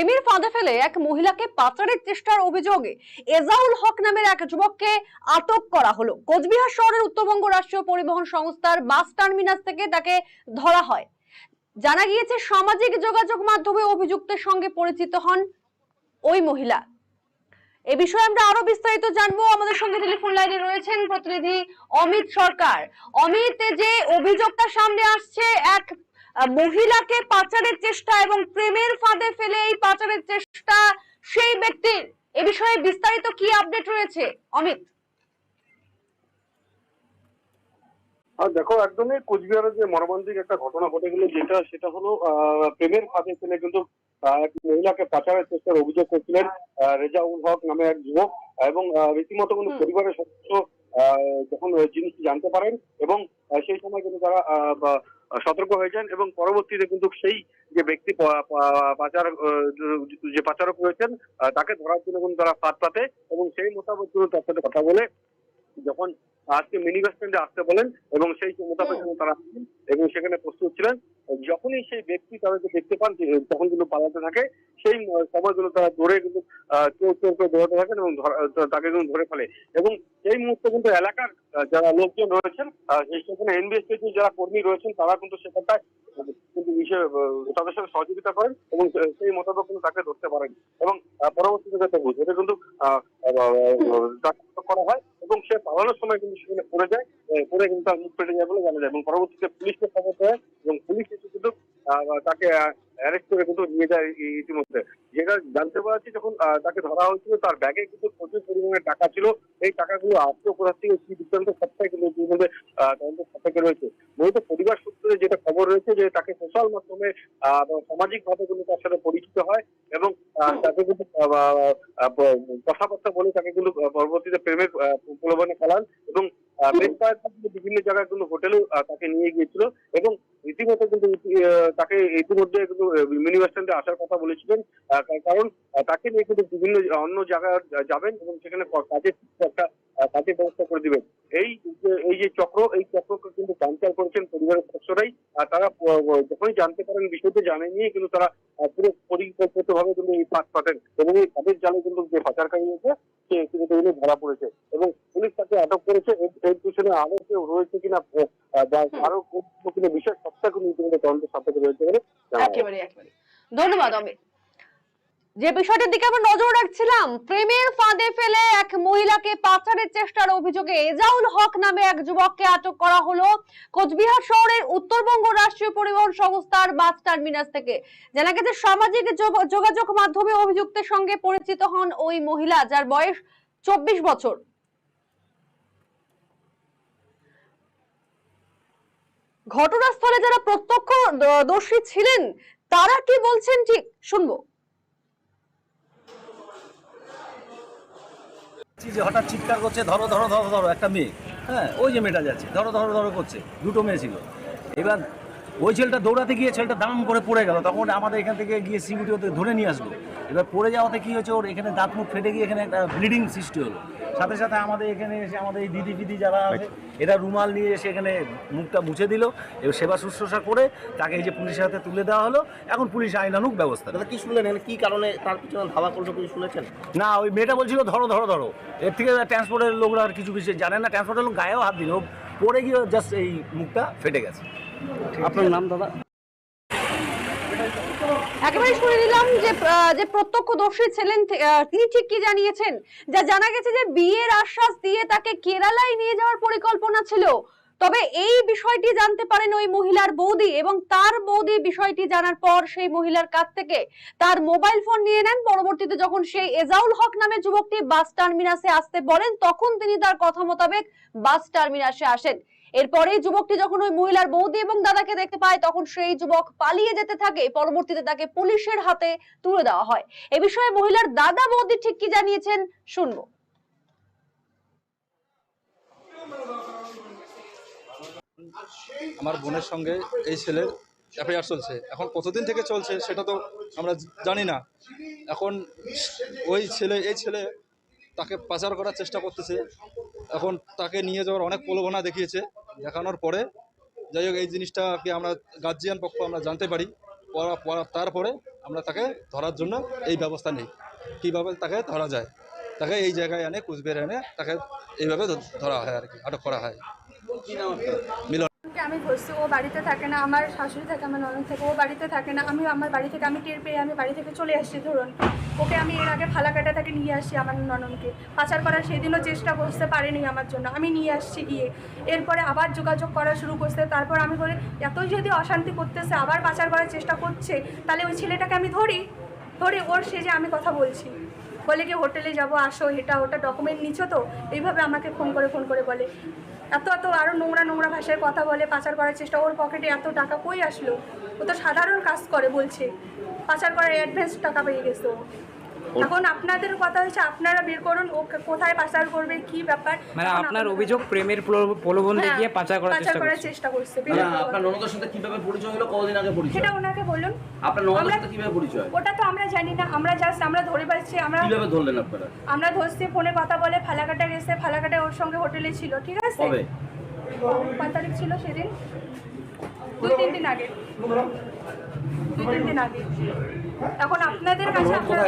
প্রেমের ফাঁদে ফেলে এক মহিলাকে পাচারের চেষ্টার অভিযোগে এজাউল হক নামের এক যুবককে আটক করা হলো। কোচবিহার শহরের উত্তরবঙ্গ রাষ্ট্রীয় পরিবহন সংস্থার বাস টার্মিনাস থেকে তাকে ধরা হয়। জানা গিয়েছে, সামাজিক যোগাযোগ মাধ্যমে অভিযুক্তের সঙ্গে পরিচিত হন ওই মহিলা। এ বিষয়ে আমরা আরও বিস্তারিত জানব। আমাদের সঙ্গে টেলিফোন লাইনে রয়েছেন প্রতিনিধি অমিত সরকার। অমিত যে অভিযোগটা সামনে আসছে, এক মহিলাকে পাচারের চেষ্টা এবং প্রেমের ফাঁদে ফেলে এই পাচারের চেষ্টা সেই ব্যক্তির। এ বিষয়ে বিস্তারিত কি আপডেট রয়েছে? অমিত। আর দেখো একদমই কোচবিহারের যে মর্মান্তিক একটা ঘটনা ঘটে গেল যেটা সেটা হলো প্রেমের ফাঁদে ফেলে কিন্তু এক মহিলাকে পাচারের চেষ্টার অভিযোগ করছিলেন রেজাউল হক নামে এক যুবক এবং রীতিমতো কিন্তু পরিবারের সদস্য আহ, যখন জিনিসটি জানতে পারেন এবং সেই সময় কিন্তু তারা সতর্ক হয়ে যান এবং পরবর্তীতে কিন্তু সেই যে ব্যক্তি পাচার যে পাচারক রয়েছেন তাকে ধরার জন্য কিন্তু তারা ফাঁদ পাতে এবং সেই মোতাবেক কিন্তু তার সাথে কথা বলে যখন আজকে মিনি বাস স্ট্যান্ডে আসতে বলেন এবং সেই মোতাবেক তারা এবং সেখানে প্রস্তুত ছিলেন যখনই সেই ব্যক্তি তাদেরকে দেখতে পান তখন কিন্তু পালাতে থাকে সেই সময়গুলো তারা ধরে কিন্তু চোর চোর করে দৌড়াতে থাকেন এবং তাকে কিন্তু ধরে ফেলে এবং সেই মুহূর্তে কিন্তু এলাকার যারা লোকজন রয়েছেন সেখানে এনবিএসপি যারা কর্মী রয়েছেন, তারা কিন্তু সেখানটায় কিন্তু বিষয়ে তাদের সাথে সহযোগিতা করেন এবং সেই মোতাবেক কিন্তু তাকে ধরতে পারেন। এবং পরবর্তীতে যেটা বুঝে, এটা কিন্তু করা হয় এবং সে পালানোর সময় কিন্তু সেখানে পড়ে যায় পড়ে কিন্তু তার মুখ ফেটে যায় বলে জানা যায়। এবং পরবর্তীতে পুলিশকে খবর দেয় এবং পুলিশ এসে কিন্তু তাকে অ্যারেস্ট করে কিন্তু নিয়ে যায় ইতিমধ্যে। যেটা জানতে যখন তাকে ধরা হয়েছিল, তার ব্যাগে কিন্তু প্রচুর পরিমাণে টাকা ছিল। এই টাকাগুলো আসতো কোথা থেকে কি কিন্তু ইতিমধ্যে তদন্ত রয়েছে। মূলত পরিবার সূত্রে যেটা খবর রয়েছে যে তাকে সোশ্যাল মাধ্যমে সামাজিক ভাবে কিন্তু তার সাথে পরিচিত হয় এবং তাকে কিন্তু কথাবার্তা বলে তাকে কিন্তু পরবর্তীতে প্রেমের প্রলোভনে ফেলান এবং বেশ বিভিন্ন জায়গায় কিন্তু হোটেলেও তাকে নিয়ে গিয়েছিল এবং রীতিমতো কিন্তু তাকে ইতিমধ্যে কিন্তু মিনি স্ট্যান্ডে আসার কথা বলেছিলেন। কারণ তাকে নিয়ে কিন্তু বিভিন্ন অন্য জায়গায় যাবেন এবং সেখানে কাজের একটা কাজের ব্যবস্থা করে দিবেন। এই এই যে চক্র, এই চক্রকে কিন্তু কালচার করেছেন পরিবারের সদস্যরাই। তারা যখনই জানতে পারেন বিষয়টি জানে নিয়ে কিন্তু তারা পুরো পরিকল্পিত ভাবে কিন্তু এই ফাঁদ পাতেন এবং এই কাজের জালে কিন্তু যে পাচারকারী রয়েছে, সে কিন্তু ধরা পড়েছে এবং পুলিশ তাকে আটক করেছে। পিছনে আরও কেউ রয়েছে কিনা বা আরও কোনো কোনো বিষয় সবটা কিন্তু ইতিমধ্যে তদন্ত সাপেক্ষে রয়েছে বলে একেবারে একেবারে। ধন্যবাদ অমিত। যে বিষয়টির দিকে আমরা নজর রাখছিলাম প্রেমের ফাঁদে ফেলে এক মহিলাকে পাচারের চেষ্টার অভিযোগে এজাউল হক নামে এক যুবককে আটক করা হলো কোচবিহার শহরের উত্তরবঙ্গ রাষ্ট্রীয় পরিবহন সংস্থার বাস টার্মিনাস থেকে। জানা গেছে সামাজিক যোগাযোগ মাধ্যমে অভিযুক্তের সঙ্গে পরিচিত হন ওই মহিলা যার বয়স চব্বিশ বছর। ঘটনাস্থলে যারা প্রত্যক্ষ দর্শী ছিলেন, তারা কি বলছেন ঠিক? শুনব। যে হঠাৎ চিৎকার করছে, ধরো ধরো ধরো ধরো, একটা মেয়ে হ্যাঁ ওই যে মেয়েটা যাচ্ছে, ধরো ধরো ধরো করছে, দুটো মেয়ে ছিল। এবার ওই ছেলেটা দৌড়াতে গিয়ে ছেলেটা দাম করে পড়ে গেল। তখন আমাদের এখান থেকে গিয়ে সিকিউরিটি ওদের ধরে নিয়ে আসলো। এবার পড়ে যাওয়াতে কি হয়েছে ওর এখানে দাঁত মুখ ফেটে গিয়ে এখানে একটা ব্লিডিং সৃষ্টি হলো। সাথে সাথে আমাদের এখানে এসে আমাদের এই দিদি ফিদি যারা আছে এরা রুমাল নিয়ে এসে এখানে মুখটা মুছে দিল। এবার সেবা শুশ্রূষা করে তাকে এই যে পুলিশের হাতে তুলে দেওয়া হলো। এখন পুলিশ আইনানুক ব্যবস্থা। দাদা কি শুনলেন? এখানে কি কারণে তার পিছনে ধাওয়া করল কিছু শুনেছেন? না ওই মেয়েটা বলছিল ধরো ধরো ধরো। এর থেকে ট্রান্সপোর্টের লোকরা আর কিছু কিছু জানে না। ট্রান্সপোর্টের লোক গায়েও হাত দিল। পড়ে গিয়ে জাস্ট এই মুখটা ফেটে গেছে। আপনার নাম দাদা? একেবারে শুনে নিলাম যে যে প্রত্যক্ষদর্শী ছিলেন তিনি ঠিক কি জানিয়েছেন? যা জানা গেছে যে বিয়ের আশ্বাস দিয়ে তাকে কেরালায় নিয়ে যাওয়ার পরিকল্পনা ছিল। তবে এই বিষয়টি জানতে পারেন ওই মহিলার বৌদি এবং তার বৌদি বিষয়টি জানার পর সেই মহিলার কাছ থেকে। তার মোবাইল ফোন নিয়ে নেন। পরবর্তীতে যখন সেই এজাউল হক নামে যুবকটি বাস টার্মিনাসে আসতে বলেন তখন তিনি তার কথা মোতাবেক বাস টার্মিনাসে আসেন। এরপরে যুবকটি যখন ওই মহিলার বৌদি এবং দাদাকে দেখতে পায়, তখন সেই যুবক পালিয়ে যেতে থাকে। পরবর্তীতে তাকে পুলিশের হাতে তুলে দেওয়া হয়। এ বিষয়ে মহিলার দাদা বৌদি ঠিক কি জানিয়েছেন, শুনব। আমার বোনের সঙ্গে এই ছেলের এফআইআর চলছে। এখন কতদিন থেকে চলছে সেটা তো আমরা জানি না। এখন ওই ছেলে, এই ছেলে তাকে পাচার করার চেষ্টা করতেছে। এখন তাকে নিয়ে যাওয়ার অনেক প্রলোভনা দেখিয়েছে। দেখানোর পরে যাই হোক এই জিনিসটাকে আমরা গার্জিয়ান পক্ষ আমরা জানতে পারি। তারপরে আমরা তাকে ধরার জন্য এই ব্যবস্থা নেই। কীভাবে তাকে ধরা যায়? তাকে এই জায়গায় এনে কুচবিহার এনে তাকে এইভাবে ধরা হয় আর কি আটক করা হয়। মিলন। আমি ধরছি ও বাড়িতে থাকে না, আমার শাশুড়ি থাকে, আমার ননদ থাকে, ও বাড়িতে থাকে না আমি আমার বাড়ি থেকে, আমি টের পেয়ে আমি বাড়ি থেকে চলে আসছি, ধরুন। ওকে আমি এর আগে ফালাকাটা থেকে নিয়ে আসি আমার নননকে পাচার করার সেদিনও চেষ্টা করতে পারেনি আমার জন্য, আমি নিয়ে আসছি গিয়ে। এরপরে আবার যোগাযোগ করা শুরু করছে, তারপর আমি বলি, এতই যদি অশান্তি করতেছে, আবার পাচার করার চেষ্টা করছে, তাহলে ওই ছেলেটাকে আমি ধরি। ধরে ওর সে যে আমি কথা বলছি। বলে কি, হোটেলে যাব, আসো, এটা ওটা ডকুমেন্ট নিচ্ছ তো? এইভাবে আমাকে ফোন করে ফোন করে বলে। এত এত আরও নোংরা নোংরা ভাষায় কথা বলে পাচার করার চেষ্টা, ওর পকেটে এত টাকা কই আসলো? ও তো সাধারণ কাজ করে বলছে। পাচার করার অ্যাডভান্স টাকা পেয়ে গেছে ও। এখন আপনাদের কথা হচ্ছে আপনারা বের করুন ও কোথায় পাচার করবে কি ব্যাপার? মানে আপনার অভিযোগ প্রেমের প্রলোভন হ্যাঁ, দেখিয়ে পাচার করার চেষ্টা করার চেষ্টা করছে না, আপনার ননদের সাথে কীভাবে পরিচয় হলো? কতদিন আগে পরিচয়? সেটা ওনাকে বলুন। আপনার ননদের সাথে কীভাবে পরিচয়? ওটা তো আমরা জানি না আমরা জাস্ট আমরা ধরে পাচ্ছি আমরা কীভাবে ধরলেন আপনারা? আমরা ধরছি ফোনে কথা বলে ফালাকাটা গেছে ফালাকাটা ওর সঙ্গে হোটেলে ছিল ঠিক আছে? কবে? কয় তারিখ ছিল সেদিন? দুই তিন দিন আগে। দুই তিন দিন আগে। এখন আপনাদের কাছে আপনারা